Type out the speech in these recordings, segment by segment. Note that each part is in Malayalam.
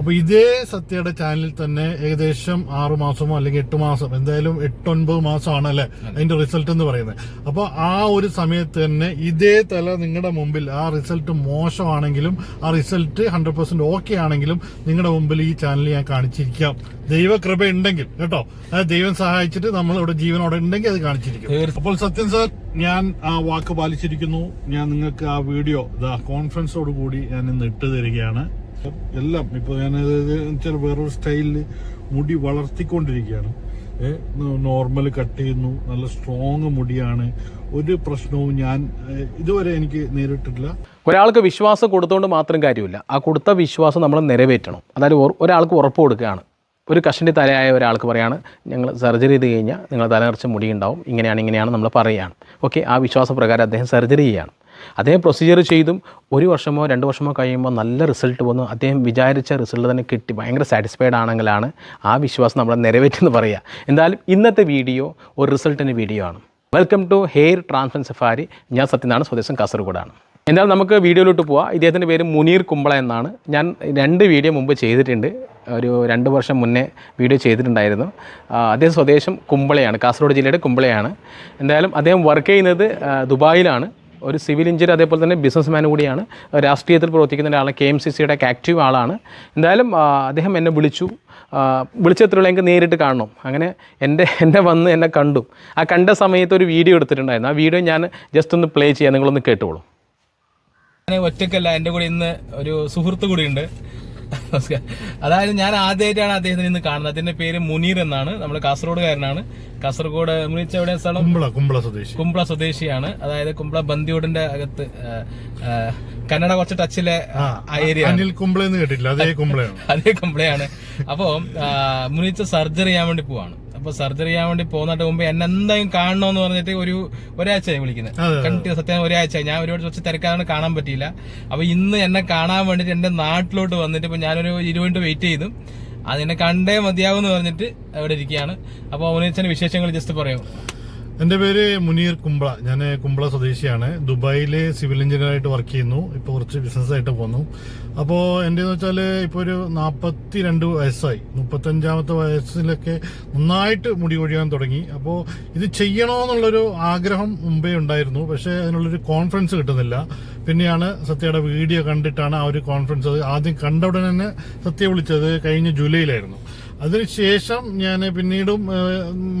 അപ്പൊ ഇതേ സത്യയുടെ ചാനലിൽ തന്നെ ഏകദേശം ആറു മാസമോ അല്ലെങ്കിൽ എട്ട് മാസം എന്തായാലും എട്ടൊൻപത് മാസമാണ് അല്ലെ? അതിന്റെ റിസൾട്ട് എന്ന് പറയുന്നത്. അപ്പൊ ആ ഒരു സമയത്ത് തന്നെ ഇതേ തല നിങ്ങളുടെ മുമ്പിൽ ആ റിസൾട്ട് മോശമാണെങ്കിലും ആ റിസൾട്ട് ഹൺഡ്രഡ് പെർസെന്റ് ഓക്കെ ആണെങ്കിലും നിങ്ങളുടെ മുമ്പിൽ ഈ ചാനൽ ഞാൻ കാണിച്ചിരിക്കാം. ദൈവകൃപ ഉണ്ടെങ്കിൽ കേട്ടോ? അതായത് ദൈവം സഹായിച്ചിട്ട് നമ്മൾ ഇവിടെ ജീവനോടെ ഉണ്ടെങ്കിൽ അത് കാണിച്ചിരിക്കും. അപ്പോൾ സത്യം സാർ ഞാൻ ആ വാക്ക് പാലിച്ചിരിക്കുന്നു. ഞാൻ നിങ്ങൾക്ക് ആ വീഡിയോ കോൺഫറൻസോട് കൂടി ഞാൻ ഇന്ന് ഇട്ട് തരികയാണ്. എല്ലാം ഇപ്പൊ ഞാൻ വെച്ചാൽ വേറൊരു സ്റ്റൈലിൽ മുടി വളർത്തിക്കൊണ്ടിരിക്കുകയാണ്. നോർമൽ കട്ട് ചെയ്യുന്നു. നല്ല സ്ട്രോങ് മുടിയാണ്. ഒരു പ്രശ്നവും ഞാൻ ഇതുവരെ എനിക്ക് നേരിട്ടിട്ടില്ല. ഒരാൾക്ക് വിശ്വാസം കൊടുത്തുകൊണ്ട് മാത്രം കാര്യമില്ല. ആ കൊടുത്ത വിശ്വാസം നമ്മൾ നിറവേറ്റണം. അതായത് ഒരാൾക്ക് ഉറപ്പ് കൊടുക്കുകയാണ്. ഒരു കഷണ്ടി തലയായ ഒരാൾക്ക് പറയാണ് ഞങ്ങൾ സർജറി ചെയ്ത് കഴിഞ്ഞാൽ നിങ്ങൾ തലനിറച്ച് മുടി ഉണ്ടാവും. ഇങ്ങനെയാണ് ഇങ്ങനെയാണ് നമ്മൾ പറയുകയാണ്. ഓക്കെ ആ വിശ്വാസപ്രകാരം അദ്ദേഹം സർജറി ചെയ്യുകയാണ്. അദ്ദേഹം പ്രൊസീജിയർ ചെയ്തും ഒരു വർഷമോ രണ്ട് വർഷമോ കഴിയുമ്പോൾ നല്ല റിസൾട്ട് വന്നു. അദ്ദേഹം വിചാരിച്ച റിസൾട്ട് തന്നെ കിട്ടി. ഭയങ്കര സാറ്റിസ്ഫൈഡ് ആണെങ്കിലാണ് ആ വിശ്വാസം നമ്മൾ നിറവേറ്റെന്ന് പറയുക. എന്തായാലും ഇന്നത്തെ വീഡിയോ ഒരു റിസൾട്ടിന്റെ വീഡിയോ ആണ്. Welcome to hair transfer safari ഞാൻ സത്യനാണ് സ്വദേശം കാസർഗോഡാണ്. എന്തായാലും നമുക്ക് വീഡിയോയിലോട്ട് പോവാം. ഇദ്ദേഹത്തിന്റെ പേര് മുനീർ കുമ്പള എന്നാണ്. ഞാൻ രണ്ട് വീഡിയോ മുമ്പ് ചെയ്തിട്ടുണ്ട്. ഒരു രണ്ട് വർഷം മുന്നേ വീഡിയോ ചെയ്തിട്ടുണ്ടായിരുന്നു. അദ്ദേഹം സ്വദേശം കുമ്പളയാണ്. കാസർഗോഡ് ജില്ലയുടെ കുമ്പളയാണ്. എന്തായാലും അദ്ദേഹം വർക്ക് ചെയ്യുന്നത് ദുബായിലാണ്. ഒരു സിവിൽ എഞ്ചിനീയർ അതേപോലെ തന്നെ ബിസിനസ്മാൻ കൂടിയാണ്. രാഷ്ട്രീയത്തിൽ പ്രവർത്തിക്കുന്ന ഒരാളാണ്. കെ എം സി സിയുടെ ഒക്കെ ആക്റ്റീവ് ആളാണ്. എന്തായാലും അദ്ദേഹം എന്നെ വിളിച്ചു. വിളിച്ചെത്തുള്ള എനിക്ക് നേരിട്ട് കാണണം. അങ്ങനെ എന്റെ എന്നെ വന്ന് എന്നെ കണ്ടു. ആ കണ്ട സമയത്ത് ഒരു വീഡിയോ എടുത്തിട്ടുണ്ടായിരുന്നു. ആ വീഡിയോ ഞാൻ ജസ്റ്റ് ഒന്ന് പ്ലേ ചെയ്യാം. നിങ്ങളൊന്ന് കേട്ടോളൂ. ഞാൻ ഒറ്റക്കല്ല എന്റെ കൂടെ ഇന്ന് ഒരു സുഹൃത്ത് കൂടി ഉണ്ട് അതായത് ഞാൻ ആദ്യമായിട്ടാണ് അദ്ദേഹത്തിന് ഇന്ന് കാണുന്നത്. അതിന്റെ പേര് മുനീർ എന്നാണ്. നമ്മൾ കാസർഗോഡുകാരനാണ്. കാസർഗോഡ് മുനീച്ച എവിടെ സ്ഥലം? കുമ്പള കുമ്പള സ്വദേശി. കുംബ്ല സ്വദേശിയാണ്. അതായത് കുമ്പള ബന്ദിയോടിന്റെ അകത്ത് കന്നഡ കുറച്ച് ടച്ചിലെ ഏരിയ അനിൽ കുമ്പള എന്ന് കേട്ടിട്ടില്ല. അതേ കുമ്പളയാണ്. അതേ കുംബ്ലയാണ് അപ്പോ മുനീച്ച സർജറി ചെയ്യാൻ വേണ്ടി പോവാണ്. അപ്പൊ സർജറി ചെയ്യാൻ വേണ്ടി പോകുന്നതിന് മുമ്പ് എന്നെ എന്തായാലും കാണണമെന്ന് പറഞ്ഞിട്ട് ഒരു ഒരാഴ്ചയായി വിളിക്കുന്നത്. കണ്ടിട്ട് സത്യം ഒരാഴ്ച ഞാൻ ഒരുപാട് കുറച്ച് തിരക്കാണ് കാണാൻ പറ്റിയില്ല. അപ്പൊ ഇന്ന് എന്നെ കാണാൻ വേണ്ടിട്ട് എന്റെ നാട്ടിലോട്ട് വന്നിട്ട് ഇപ്പൊ ഞാനൊരു ഇരുപത് മിനിറ്റ് വെയിറ്റ് ചെയ്തു. അതിനെ കണ്ടേ മതിയാവും എന്ന് പറഞ്ഞിട്ട് അവിടെ ഇരിക്കുകയാണ്. അപ്പൊ അവനെ വിശേഷങ്ങൾ ജസ്റ്റ് പറയാം. എന്റെ പേര് മുനീർ കുമ്പള. ഞാൻ കുമ്പള സ്വദേശിയാണ്. ദുബായിൽ സിവിൽ എഞ്ചിനീയർ ആയിട്ട് വർക്ക് ചെയ്യുന്നു. ഇപ്പൊ കുറച്ച് ബിസിനസ് ആയിട്ട് പോന്നു. അപ്പോ എന്റെ വെച്ചാൽ ഇപ്പൊ ഒരു നാപ്പത്തി രണ്ട് വയസ്സായി. മുപ്പത്തഞ്ചാമത്തെ വയസ്സിലൊക്കെ നന്നായിട്ട് മുടി കൊഴിയാൻ തുടങ്ങി. അപ്പോ ഇത് ചെയ്യണോന്നുള്ളൊരു ആഗ്രഹം മുമ്പേ ഉണ്ടായിരുന്നു. പക്ഷെ അതിനുള്ളൊരു കോൺഫിഡൻസ് കിട്ടുന്നില്ല. പിന്നെയാണ് സത്യയുടെ വീഡിയോ കണ്ടിട്ടാണ് ആ ഒരു കോൺഫിഡൻസ് ആദ്യം കണ്ട ഉടനെ തന്നെ സത്യ വിളിച്ചത് കഴിഞ്ഞ ജൂലൈയിലായിരുന്നു. അതിനുശേഷം ഞാൻ പിന്നീടും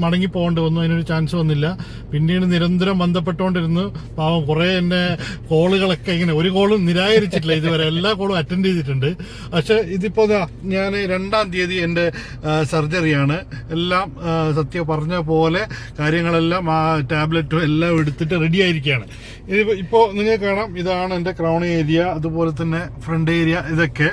മടങ്ങി പോകേണ്ടി വന്നു. അതിനൊരു ചാൻസ് വന്നില്ല. പിന്നീട് നിരന്തരം ബന്ധപ്പെട്ടുകൊണ്ടിരുന്നു. പാവം കുറെ എന്റെ കോളുകളൊക്കെ ഇങ്ങനെ ഒരു കോളും നിരാകരിച്ചിട്ടില്ല ഇതുവരെ. എല്ലാ കോളും അറ്റൻഡ് ചെയ്തിട്ടുണ്ട്. പക്ഷെ ഇതിപ്പോ ഞാൻ രണ്ടാം തീയതി എന്റെ സർജറിയാണ് എല്ലാം സത്യം പറഞ്ഞ പോലെ കാര്യങ്ങളെല്ലാം ആ ടാബ്ലറ്റും എല്ലാം എടുത്തിട്ട് റെഡി ആയിരിക്കുകയാണ്. ഇത് ഇപ്പോൾ നിങ്ങൾക്ക് കാണാം. ഇതാണ് എന്റെ ക്രൗൺ ഏരിയ അതുപോലെ തന്നെ ഫ്രണ്ട് ഏരിയ ഇതൊക്കെ.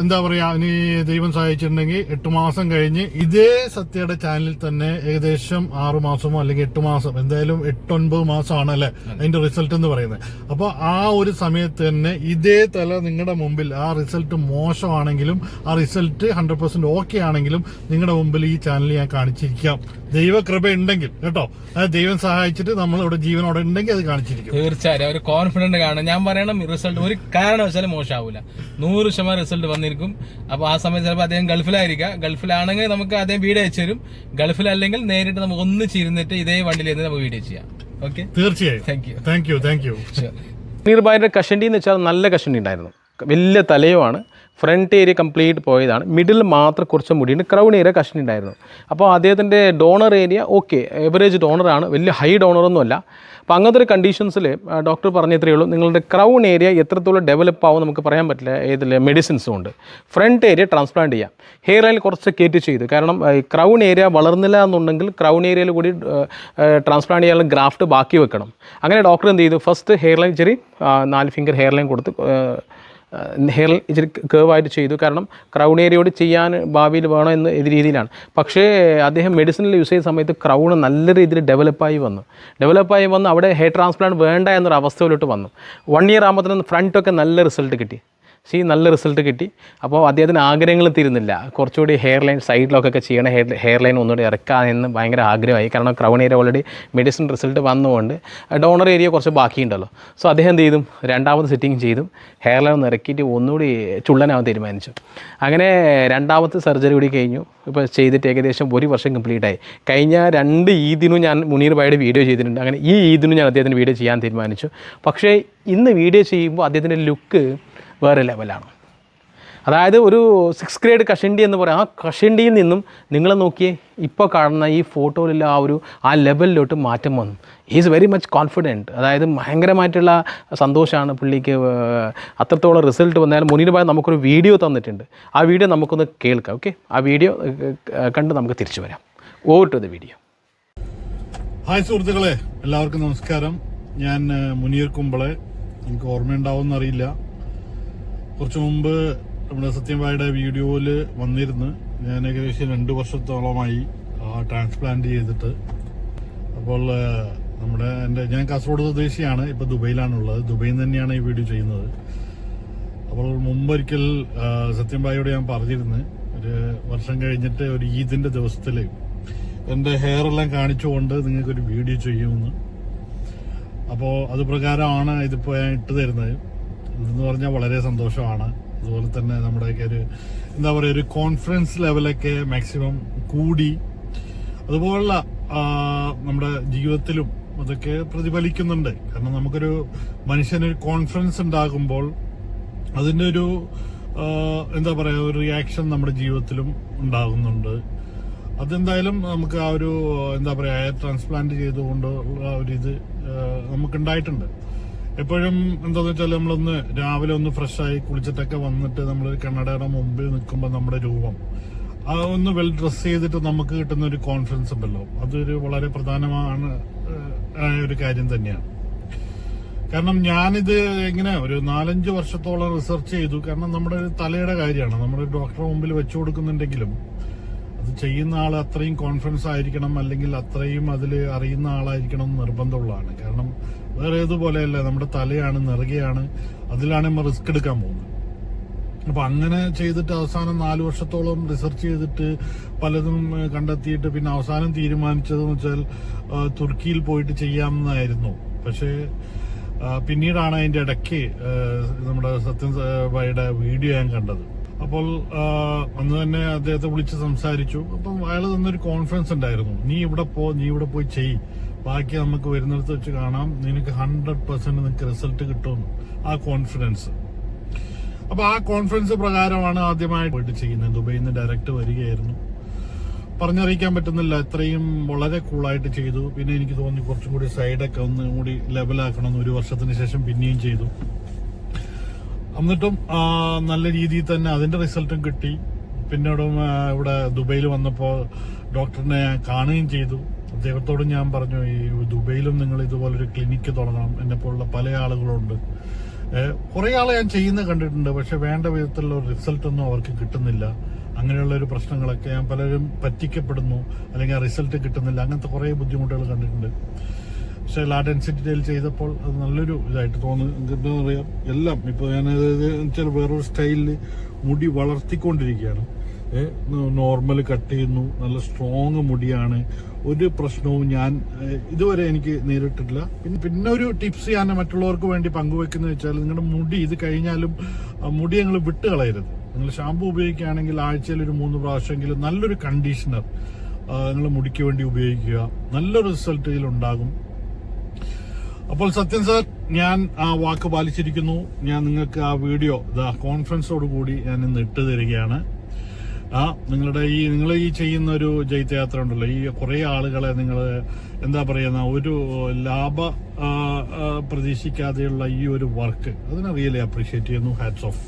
എന്താ പറയാ ഇനി ദൈവം സഹായിച്ചിട്ടുണ്ടെങ്കിൽ എട്ട് മാസം കഴിഞ്ഞ് ഇതേ സത്യയുടെ ചാനലിൽ തന്നെ ഏകദേശം ആറു മാസമോ അല്ലെങ്കിൽ എട്ട് മാസം എന്തായാലും എട്ടൊൻപത് മാസമാണ് അല്ലെ? അതിന്റെ റിസൾട്ട് എന്ന് പറയുന്നത്. അപ്പൊ ആ ഒരു സമയത്ത് തന്നെ ഇതേ തല നിങ്ങളുടെ മുമ്പിൽ ആ റിസൾട്ട് മോശമാണെങ്കിലും ആ റിസൾട്ട് ഹൺഡ്രഡ് പെർസെന്റ് ഓക്കെ ആണെങ്കിലും നിങ്ങളുടെ മുമ്പിൽ ഈ ചാനൽ ഞാൻ കാണിച്ചിരിക്കാം. ദൈവകൃപ ഉണ്ടെങ്കിൽ കേട്ടോ? അത് ദൈവം സഹായിച്ചിട്ട് നമ്മൾ ഇവിടെ ജീവനോടെ ഉണ്ടെങ്കിൽ അത് കാണിച്ചിരിക്കും. തീർച്ചയായും. ഒരു കോൺഫിഡന്റ് കാണും. ഞാൻ പറയണം റിസൾട്ട് ഒരു കാരണവശാലും മോശമാവില്ല നൂറ് ശതമാനം റിസൾട്ട് വന്നിരിക്കും. അപ്പോൾ ആ സമയത്ത് ചിലപ്പോൾ അദ്ദേഹം ഗൾഫിലായിരിക്കാം. ഗൾഫിലാണെങ്കിൽ നമുക്ക് അദ്ദേഹം വീഡിയോ അയച്ചു തരും. ഗൾഫിലല്ലെങ്കിൽ നേരിട്ട് നമുക്ക് ഒന്നിച്ചിരുന്നിട്ട് ഇതേ വണ്ടിയിൽ നിന്ന് നമുക്ക് വീഡിയോ ചെയ്യാം. ഓക്കെ തീർച്ചയായും. Thank you thank you thank you കഷണ്ടി എന്ന് വെച്ചാൽ നല്ല കഷണ്ടി ഉണ്ടായിരുന്നു. വലിയ തലയുമാണ്. ഫ്രണ്ട് ഏരിയ കംപ്ലീറ്റ് പോയതാണ്. മിഡിൽ മാത്രം കുറച്ച് മുടിയുണ്ട്. ക്രൗൺ ഏരിയ കഷണ്ടി ഉണ്ടായിരുന്നു. അപ്പോൾ അദ്ദേഹത്തിന്റെ ഡോണർ ഏരിയ ഓക്കെ എവറേജ് ഡോണറാണ് വലിയ ഹൈ ഡോണറൊന്നുമല്ല അപ്പോൾ അങ്ങനത്തെ ഒരു കണ്ടീഷൻസിൽ ഡോക്ടർ പറഞ്ഞത്രേ ഉള്ളൂ. നിങ്ങളുടെ ക്രൗൺ ഏരിയ എത്രത്തോളം ഡെവലപ്പ് ആവും നമുക്ക് പറയാൻ പറ്റില്ല. ഏതിൽ മെഡിസിൻസും ഉണ്ട്. ഫ്രണ്ട് ഏരിയ ട്രാൻസ്പ്ലാന്റ് ചെയ്യാം. ഹെയർ ഓയിൽ കുറച്ച് കയറ്റി ചെയ്തു. കാരണം ക്രൗൺ ഏരിയ വളർന്നില്ല എന്നുണ്ടെങ്കിൽ ക്രൗൺ ഏരിയയിൽ കൂടി ട്രാൻസ്പ്ലാന്റ് ചെയ്യാനുള്ള ഗ്രാഫ്റ്റ് ബാക്കി വെക്കണം. അങ്ങനെ ഡോക്ടർ എന്ത് ചെയ്തു? ഫസ്റ്റ് ഹെയർ ലൈൻ ചെറിയ നാല് ഫിംഗർ ഹെയർ ലൈൻ കൊടുത്ത് ഹെയർ ഇച്ചിരി കേവായിട്ട് ചെയ്തു. കാരണം ക്രൗൺ ഏരിയയോട് ചെയ്യാൻ ഭാവിയിൽ വേണം എന്ന് രീതിയിലാണ്. പക്ഷേ അദ്ദേഹം മെഡിസിനിൽ യൂസ് ചെയ്ത സമയത്ത് ക്രൗൺ നല്ല രീതിയിൽ ഡെവലപ്പായി വന്നു. ഡെവലപ്പായി വന്ന് അവിടെ ഹെയർ ട്രാൻസ്പ്ലാന്റ് വേണ്ട എന്നൊരു അവസ്ഥയിലോട്ട് വന്നു വൺ ഇയർ ആകുമ്പോൾ ഫ്രണ്ടൊക്കെ നല്ല റിസൾട്ട് കിട്ടി. സി നല്ല റിസൾട്ട് കിട്ടി. അപ്പോൾ അദ്ദേഹത്തിന് ആഗ്രഹങ്ങൾ തീരുന്നില്ല. കുറച്ചുകൂടി ഹെയർ ലൈൻ സൈഡിലൊക്കെ ചെയ്യണം ഹെയർ ഹെയർ ലൈൻ ഒന്നുകൂടി ഇറക്കാമെന്ന് ഭയങ്കര ആഗ്രഹമായി. കാരണം crown area already medicine result വന്നുകൊണ്ട് ഡോണർ ഏരിയ കുറച്ച് ബാക്കിയുണ്ടല്ലോ. സോ അദ്ദേഹം എന്ത് ചെയ്തും? രണ്ടാമത് സെറ്റിംഗ് ചെയ്തും. ഹെയർ ലൈൻ ഒന്ന് ഇറക്കിയിട്ട് ഒന്നുകൂടി ചുള്ളനാവാൻ തീരുമാനിച്ചു. അങ്ങനെ രണ്ടാമത്തെ സർജറി കൂടി കഴിഞ്ഞു. ഇപ്പോൾ ചെയ്തിട്ട് ഏകദേശം ഒരു വർഷം കംപ്ലീറ്റ് ആയി. കഴിഞ്ഞ രണ്ട് ഈദിനും ഞാൻ മുനീർ ഭായിയുടെ വീഡിയോ ചെയ്തിട്ടുണ്ട്. അങ്ങനെ ഈ ഈദിനും ഞാൻ അദ്ദേഹത്തിന്റെ വീഡിയോ ചെയ്യാൻ തീരുമാനിച്ചു. പക്ഷേ ഇന്ന് വീഡിയോ ചെയ്യുമ്പോൾ അദ്ദേഹത്തിന്റെ ലുക്ക് വേറെ ലെവലാണ്. അതായത് ഒരു സിക്സ് ഗ്രേഡ് കഷണ്ടി എന്ന് പറയാം. ആ കഷണ്ടിയിൽ നിന്നും നിങ്ങൾ നോക്കിയേ ഇപ്പോൾ കാണുന്ന ഈ ഫോട്ടോയിലുള്ള ആ ഒരു ആ ലെവലിലോട്ട് മാറ്റം വന്നു. ഈസ് വെരി മച്ച് കോൺഫിഡന്റ് അതായത് ഭയങ്കരമായിട്ടുള്ള സന്തോഷമാണ് പുള്ളിക്ക് അത്രത്തോളം റിസൾട്ട് വന്നാലും. പോയാൽ നമുക്കൊരു വീഡിയോ തന്നിട്ടുണ്ട്. ആ വീഡിയോ നമുക്കൊന്ന് കേൾക്കാം ഓക്കെ ആ വീഡിയോ കണ്ട് നമുക്ക് തിരിച്ചു വരാം. Over to the video hi സുഹൃത്തുക്കളെ. എല്ലാവർക്കും നമസ്കാരം. ഞാൻ മുനീർ കുമ്പളെ. എനിക്ക് ഓർമ്മയുണ്ടാവും അറിയില്ല. കുറച്ചു മുമ്പ് നമ്മുടെ സത്യംഭായിയുടെ വീഡിയോയിൽ വന്നിരുന്ന് ഞാൻ ഏകദേശം രണ്ട് വർഷത്തോളമായി ട്രാൻസ്പ്ലാന്റ് ചെയ്തിട്ട്. അപ്പോൾ നമ്മുടെ എന്റെ ഞാൻ കാസർഗോഡ് സ്വദേശിയാണ് ഇപ്പോൾ ദുബൈയിലാണുള്ളത്. ദുബൈയിൽ തന്നെയാണ് ഈ വീഡിയോ ചെയ്യുന്നത്. അപ്പോൾ മുമ്പൊരിക്കൽ സത്യം സത്യംഭായിയോട് ഞാൻ പറഞ്ഞിരുന്നു ഒരു വർഷം കഴിഞ്ഞിട്ട് ഒരു ഈദിന്റെ ദിവസത്തിൽ എന്റെ ഹെയർ എല്ലാം കാണിച്ചുകൊണ്ട് നിങ്ങൾക്കൊരു വീഡിയോ ചെയ്യുമെന്ന്. അപ്പോൾ അത് പ്രകാരമാണ് ഇതിപ്പോൾ ഞാൻ ഇട്ട് തരുന്നത്. ഇതെന്ന് പറഞ്ഞാൽ വളരെ സന്തോഷമാണ്. അതുപോലെ തന്നെ നമ്മുടെയൊക്കെ ഒരു എന്താ പറയുക ഒരു കോൺഫിഡൻസ് ലെവലൊക്കെ മാക്സിമം കൂടി. അതുപോലുള്ള നമ്മുടെ ജീവിതത്തിലും അതൊക്കെ പ്രതിഫലിക്കുന്നുണ്ട്. കാരണം നമുക്കൊരു മനുഷ്യനൊരു കോൺഫിഡൻസ് ഉണ്ടാകുമ്പോൾ അതിന്റെ ഒരു എന്താ പറയുക ഒരു റിയാക്ഷൻ നമ്മുടെ ജീവിതത്തിലും ഉണ്ടാകുന്നുണ്ട്. അതെന്തായാലും നമുക്ക് ആ ഒരു എന്താ പറയുക ട്രാൻസ്പ്ലാന്റ് ചെയ്തുകൊണ്ട് ആ ഒരു ഇത് നമുക്ക് ഉണ്ടായിട്ടുണ്ട് എപ്പോഴും എന്താന്ന് വെച്ചാൽ നമ്മളൊന്ന് രാവിലെ ഒന്ന് ഫ്രഷ് ആയി കുളിച്ചിട്ടൊക്കെ വന്നിട്ട് നമ്മൾ കണ്ണടയുടെ മുമ്പിൽ നിൽക്കുമ്പോൾ നമ്മുടെ രൂപം. ഒന്ന് വെൽ ഡ്രസ് ചെയ്തിട്ട് നമുക്ക് കിട്ടുന്ന ഒരു കോൺഫിഡൻസ് ഉണ്ടല്ലോ. അതൊരു വളരെ പ്രധാനമാണ് ആയ ഒരു കാര്യം തന്നെയാണ്. കാരണം ഞാനിത് എങ്ങനെ ഒരു നാലഞ്ച് വർഷത്തോളം റിസർച്ച് ചെയ്തു. കാരണം നമ്മുടെ ഒരു തലയുടെ കാര്യമാണ്. നമ്മുടെ ഡോക്ടറെ മുമ്പിൽ വെച്ചു കൊടുക്കുന്നുണ്ടെങ്കിലും അത് ചെയ്യുന്ന ആൾ അത്രയും കോൺഫിഡൻസ് ആയിരിക്കണം അല്ലെങ്കിൽ അത്രയും അതിൽ അറിയുന്ന ആളായിരിക്കണം നിർബന്ധമുള്ളതാണ്. കാരണം വേറെ ഏതുപോലെയല്ല നമ്മുടെ തലയാണ് നെറുകയാണ് അതിലാണ് നമ്മൾ റിസ്ക് എടുക്കാൻ പോകുന്നത്. അപ്പൊ അങ്ങനെ ചെയ്തിട്ട് അവസാനം നാല് വർഷത്തോളം റിസർച്ച് ചെയ്തിട്ട് പലതും കണ്ടെത്തിയിട്ട് പിന്നെ അവസാനം തീരുമാനിച്ചതെന്ന് വെച്ചാൽ തുർക്കിയിൽ പോയിട്ട് ചെയ്യാമെന്നായിരുന്നു. പക്ഷേ പിന്നീടാണ് അതിന്റെ ഇടയ്ക്ക് നമ്മുടെ സത്യൻ ഭായിയുടെ വീഡിയോ ഞാൻ കണ്ടത്. അപ്പോൾ അന്ന് തന്നെ അദ്ദേഹത്തെ വിളിച്ച് സംസാരിച്ചു. അപ്പം അയാൾ തന്നൊരു കോൺഫിഡൻസ് ഉണ്ടായിരുന്നു. നീ ഇവിടെ പോ നീ ഇവിടെ പോയി ചെയ് ബാക്കി നമുക്ക് വരുന്നിടത്ത് വെച്ച് കാണാം. നിനക്ക് ഹൺഡ്രഡ് പെർസെന്റ് നിനക്ക് റിസൾട്ട് കിട്ടുമെന്ന് ആ കോൺഫിഡൻസ് അപ്പൊ ആ കോൺഫിഡൻസ് പ്രകാരമാണ് ആദ്യമായി പോയിട്ട് ചെയ്യുന്നത്. ദുബൈയിൽ നിന്ന് ഡയറക്റ്റ് വരികയായിരുന്നു. പറഞ്ഞറിയിക്കാൻ പറ്റുന്നില്ല. ഇത്രയും വളരെ കൂളായിട്ട് ചെയ്തു. പിന്നെ എനിക്ക് തോന്നി കുറച്ചും കൂടി സൈഡൊക്കെ ഒന്ന് കൂടി ലെവലാക്കണം ഒരു വർഷത്തിന് ശേഷം പിന്നെയും ചെയ്തു. എന്നിട്ടും നല്ല രീതിയിൽ തന്നെ അതിന്റെ റിസൾട്ടും കിട്ടി. പിന്നീട് ഇവിടെ ദുബൈയിൽ വന്നപ്പോൾ ഡോക്ടറിനെ കാണുകയും ചെയ്തു. അദ്ദേഹത്തോടും ഞാൻ പറഞ്ഞു ഈ ദുബൈയിലും നിങ്ങൾ ഇതുപോലൊരു ക്ലിനിക്ക് തുടങ്ങണം. എന്നെ പോലുള്ള പല ആളുകളുണ്ട്. കുറെ ആളെ ഞാൻ ചെയ്യുന്ന കണ്ടിട്ടുണ്ട് പക്ഷെ വേണ്ട വിധത്തിലുള്ള റിസൾട്ട് ഒന്നും അവർക്ക് കിട്ടുന്നില്ല. അങ്ങനെയുള്ള ഒരു പ്രശ്നങ്ങളൊക്കെ ഞാൻ പലരും പറ്റിക്കപ്പെടുന്നു അല്ലെങ്കിൽ റിസൾട്ട് കിട്ടുന്നില്ല. അങ്ങനത്തെ കുറേ ബുദ്ധിമുട്ടുകൾ കണ്ടിട്ടുണ്ട്. പക്ഷെ ലാ ഡെൻസിറ്റിയിൽ ചെയ്തപ്പോൾ അത് നല്ലൊരു ഇതായിട്ട് തോന്നുന്നു എന്താണെന്ന് പറയാം എല്ലാം ഇപ്പോൾ ഞാൻ വെച്ചാൽ വേറൊരു സ്റ്റൈലിൽ മുടി വളർത്തിക്കൊണ്ടിരിക്കുകയാണ്. നോർമൽ കട്ട് ചെയ്യുന്നു നല്ല സ്ട്രോങ് മുടിയാണ്. ഒരു പ്രശ്നവും ഞാൻ ഇതുവരെ എനിക്ക് നേരിട്ടിട്ടില്ല. പിന്നെ പിന്നെ ഒരു ടിപ്സ് ഞാൻ മറ്റുള്ളവർക്ക് വേണ്ടി പങ്കുവെക്കുന്നത് വെച്ചാൽ നിങ്ങളുടെ മുടി ഇത് കഴിഞ്ഞാലും മുടി ഞങ്ങൾ വിട്ട് കളയരുത്. നിങ്ങൾ ഷാമ്പു ഉപയോഗിക്കുകയാണെങ്കിൽ ആഴ്ചയിൽ ഒരു മൂന്ന് പ്രാവശ്യമെങ്കിലും നല്ലൊരു കണ്ടീഷണർ നിങ്ങൾ മുടിക്ക് വേണ്ടി ഉപയോഗിക്കുക. നല്ല റിസൾട്ട് ഇതിലുണ്ടാകും അപ്പോൾ സത്യൻ സാർ ഞാൻ ആ വാക്ക് പാലിച്ചിരിക്കുന്നു. ഞാൻ നിങ്ങൾക്ക് ആ വീഡിയോ കോൺഫറൻസോട് കൂടി ഞാൻ ഇന്ന് ഇട്ട് തരികയാണ്. ആ നിങ്ങളുടെ ഈ നിങ്ങൾ ഈ ചെയ്യുന്ന ഒരു ജൈത്യയാത്ര ഉണ്ടല്ലോ. ഈ കുറെ ആളുകളെ നിങ്ങൾ എന്താ പറയുന്ന ഒരു ലാഭ പ്രതീക്ഷിക്കാതെയുള്ള ഈ ഒരു വർക്ക് അതിനെ റിയലി അപ്രീഷിയേറ്റ് ചെയ്യുന്നു. ഹാറ്റ്സ് ഓഫ്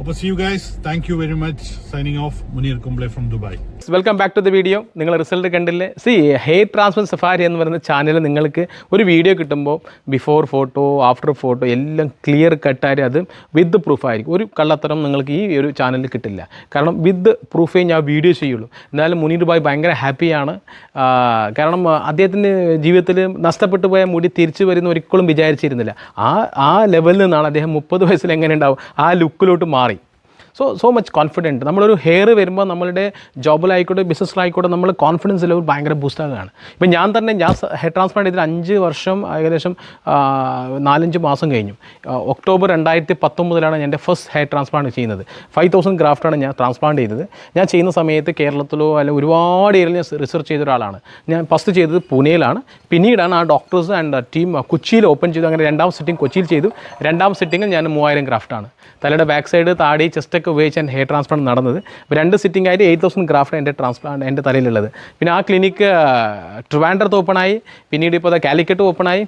അപ്പോൾ see you guys thank you very much signing off Muneer Kumble from Dubai welcome back to the video നിങ്ങൾ റിസൾട്ട് കണ്ടില്ലേ? സി ഹെയർ ട്രാൻസ്ഫർ സഫാരി എന്ന് പറയുന്ന ചാനൽ നിങ്ങൾക്ക് ഒരു വീഡിയോ കിട്ടുമ്പോൾ ബിഫോർ ഫോട്ടോ ആഫ്റ്റർ ഫോട്ടോ എല്ലാം ക്ലിയർ കട്ടായിട്ട് അത് വിത്ത് പ്രൂഫ് ആയിരിക്കും. ഒരു കള്ളത്തരം നിങ്ങൾക്ക് ഈ ഒരു ചാനലിൽ കിട്ടില്ല. കാരണം വിത്ത് പ്രൂഫേ ഞാൻ വീഡിയോ ചെയ്യുള്ളൂ. എന്നാലും മുനീർ ഭായ് ഭയങ്കര ഹാപ്പിയാണ് കാരണം അദ്ദേഹത്തിന്റെ ജീവിതത്തിൽ നഷ്ടപ്പെട്ടു പോയ മുടി തിരിച്ചു വരുന്ന ഒരിക്കലും വിചാരിച്ചിരുന്നില്ല. ആ ആ ലെവലിൽ നിന്നാണ് അദ്ദേഹം മുപ്പത് വയസ്സിൽ എങ്ങനെ ഉണ്ടാവും? ആ ലുക്കിലോട്ട് മാറി. സോ സോ മച്ച് കോൺഫിഡന്റ് നമ്മളൊരു ഹെയർ വരുമ്പോൾ നമ്മളുടെ ജോബിലായിക്കോട്ടെ ബിസിനസ്സിലായിക്കോട്ടെ നമ്മൾ കോൺഫിഡൻസ് ലെവൽ ഭയങ്കര ബൂസ്റ്റാകുകയാണ് ഇപ്പം ഞാൻ തന്നെ ഞാൻ ഹെയർ ട്രാൻസ്പ്ലാന്റ് ചെയ്തിട്ട് അഞ്ച് വർഷം ഏകദേശം നാലഞ്ച് മാസം കഴിഞ്ഞു. ഒക്ടോബർ രണ്ടായിരത്തി പത്തൊമ്പതിലാണ് എന്റെ ഫസ്റ്റ് ഹെയർ ട്രാൻസ്പ്ലാന്റ് ചെയ്യുന്നത്. ഫൈവ് തൗസൻഡ് ഗ്രാഫ്റ്റാണ് ഞാൻ ട്രാൻസ്പ്ലാന്റ് ചെയ്തത്. ഞാൻ ചെയ്യുന്ന സമയത്ത് കേരളത്തിലോ അല്ലെങ്കിൽ ഒരുപാട് ഏരിയയിൽ ഞാൻ റിസർച്ച് ചെയ്ത ഒരാളാണ്. ഞാൻ ഫസ്റ്റ് ചെയ്തത് പൂനെയിലാണ്. പിന്നീടാണ് ആ ഡോക്ടേഴ്സ് ആൻഡ് ടീം കൊച്ചിയിൽ ഓപ്പൺ ചെയ്തു. അങ്ങനെ രണ്ടാം സെറ്റിംഗ് കൊച്ചിയിൽ ചെയ്തു. രണ്ടാം സെറ്റിംഗിൽ ഞാൻ മൂവായിരം ഗ്രാഫ്റ്റാണ് തലയുടെ ബാക്ക് സൈഡ് താടി ചെസ്റ്റൊക്കെ ഉപയോഗിച്ച് ഹെയർ ട്രാൻസ്പ്ലാന്റ് നടന്നത്. അപ്പോൾ രണ്ട് സിറ്റിംഗ് ആയിട്ട് എയ്റ്റ് തൗസൻഡ് ഗ്രാഫ്റ്റ് എന്റെ ട്രാൻസ്പ്ലാന്റ് എന്റെ തലയിലുള്ളത്. പിന്നെ ആ ക്ലിനിക്ക് ട്രിവാൻഡ്രത്ത് ഓപ്പണായി പിന്നീട് ഇപ്പോൾ കാലിക്കറ്റ് ഓപ്പണായി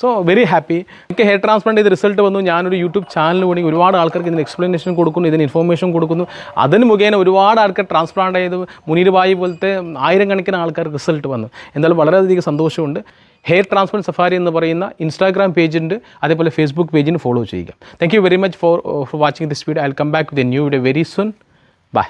സോ വെരി ഹാപ്പി എനിക്ക് ഹെയർ ട്രാൻസ്പ്ലാന്റ് ചെയ്ത് റിസൾട്ട് വന്നു. ഞാനൊരു യൂട്യൂബ് ചാനൽ കൂടി ഒരുപാട് ആൾക്കാർക്ക് ഇതിന് എക്സ്പ്ലനേഷൻ കൊടുക്കുന്നു ഇതിന് ഇൻഫോർമേഷൻ കൊടുക്കുന്നു. അതിന് മുഖേന ഒരുപാട് ആൾക്കാർ ട്രാൻസ്പ്ലാന്റ് ചെയ്ത്. മുനീർ ബായി പോലത്തെ ആയിരം കണക്കിന് ആൾക്കാർ റിസൾട്ട് വന്നു. എന്തായാലും വളരെയധികം സന്തോഷമുണ്ട്. ഹെയർ ട്രാൻസ്പ്ലാന്റ് സഫാരി എന്ന് പറയുന്ന ഇൻസ്റ്റാഗ്രാം പേജുണ്ട് അതേപോലെ ഫേസ്ബുക്ക് പേജിന് ഫോളോ ചെയ്യുക. Thank you very much for for watching this video I come back with a new video very soon bye